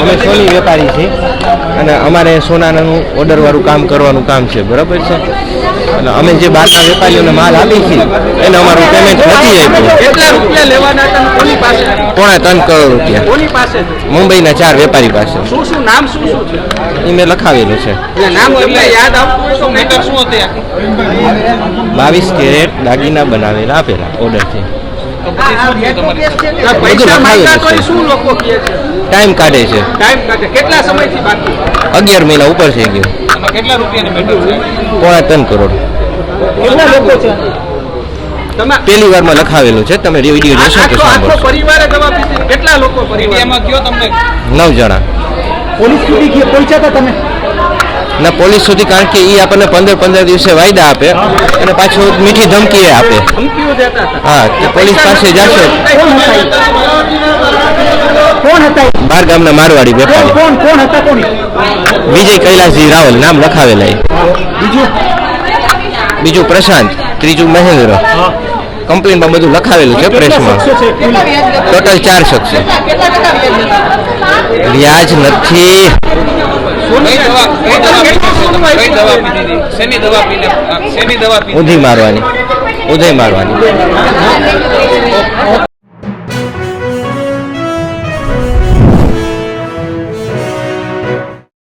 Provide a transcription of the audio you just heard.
અમે સોની વેપારી છીએ અને અમારે સોનાનું ઓર્ડરવાળું કામ કરવાનું કામ છે બરાબર છે? અને અમે જે બહારના વેપારીઓને માલ આપી છીએ એને અમારું પેમેન્ટ નથી આપ્યું. પોણા ત્રણ કરોડ રૂપિયા. મુંબઈના ચાર વેપારી પાસે. એ મેં લખાવેલું છે. બાવીસ કેરેટ દાગીના બનાવેલા આપેલા ઓર્ડરથી ટાઈમ કાઢે છે. કેટલા સમયથી બાકી? અગિયાર મહિના ઉપર થઈ ગયો. કેટલા રૂપિયાની મેટર છે? પોણા ત્રણ કરોડ. કેટલા લોકો છે? તમે પહેલી વારમાં લખાવેલું છે. તમે વીડિયો જોશો કે આખો પરિવારે જવાબ કેટલા લોકો પરિવારમાં કયો તમને? નવ જણા. પોલીસ સુધી ગયા. પહોંચ્યા હતા તમે? ના પોલીસ સુધી કારણ કે એ આપણને પંદર પંદર દિવસે વાયદા આપે અને પાછું મીઠી ધમકી એ આપે. ધમકીઓ દેતા હતા. હા કે પોલીસ પાસે જશો. કોણ હતા બાર ગામના મારવાડી વેપારી. કોણ કોણ હતા કોણ વિજય કૈલાસજી રાવલ નામ લખાવેલા બીજું? બીજું પ્રશાંત ત્રીજું મહેન્દ્ર. કમ્પ્લેનમાં બધું લખાવેલું છે પ્રેસમાં? ટોટલ ચાર શખ્સ. વ્યાજ નથી. ઊંધી મારવાની. ઉધઈ મારવાની.